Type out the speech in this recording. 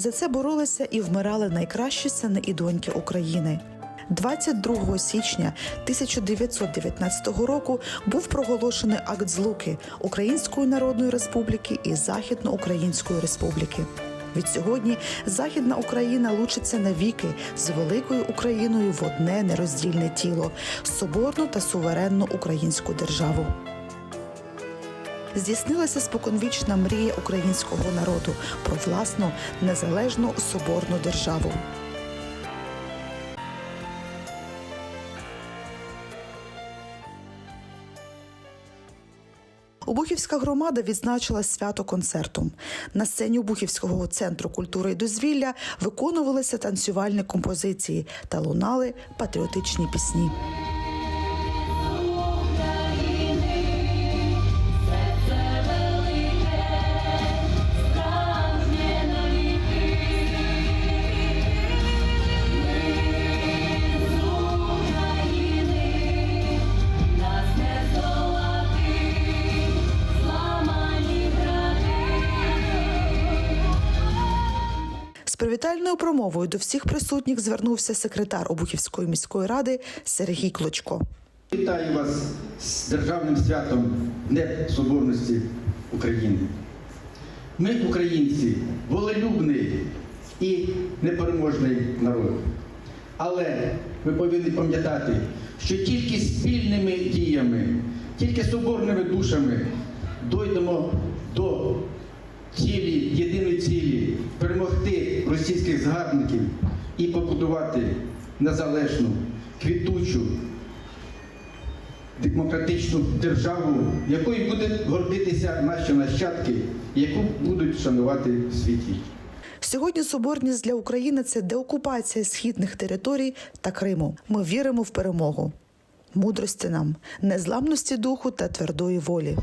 За це боролися і вмирали найкращі сини і доньки України. 22 січня 1919 року був проголошений акт злуки Української Народної Республіки і Західноукраїнської Республіки. Відсьогодні Західна Україна лучиться навіки з великою Україною в одне нероздільне тіло соборну та суверенну українську державу. Здійснилася споконвічна мрія українського народу про власну незалежну соборну державу. Обухівська громада відзначила свято концертом. На сцені Обухівського центру культури і дозвілля виконувалися танцювальні композиції та лунали патріотичні пісні. Привітальною промовою до всіх присутніх звернувся секретар Обухівської міської ради Сергій Клочко. Вітаю вас з державним святом Дня Соборності України. Ми, українці, волелюбний і непереможний народ. Але ви повинні пам'ятати, що тільки спільними діями, тільки соборними душами дойдемо до цілі, єдиної цілі перемогти російських згарбників і побудувати незалежну, квітучу, демократичну державу, якою будуть гордитися наші нащадки, яку будуть шанувати в світі. Сьогодні соборність для України це деокупація східних територій та Криму. Ми віримо в перемогу, мудрості нам, незламності духу та твердої волі.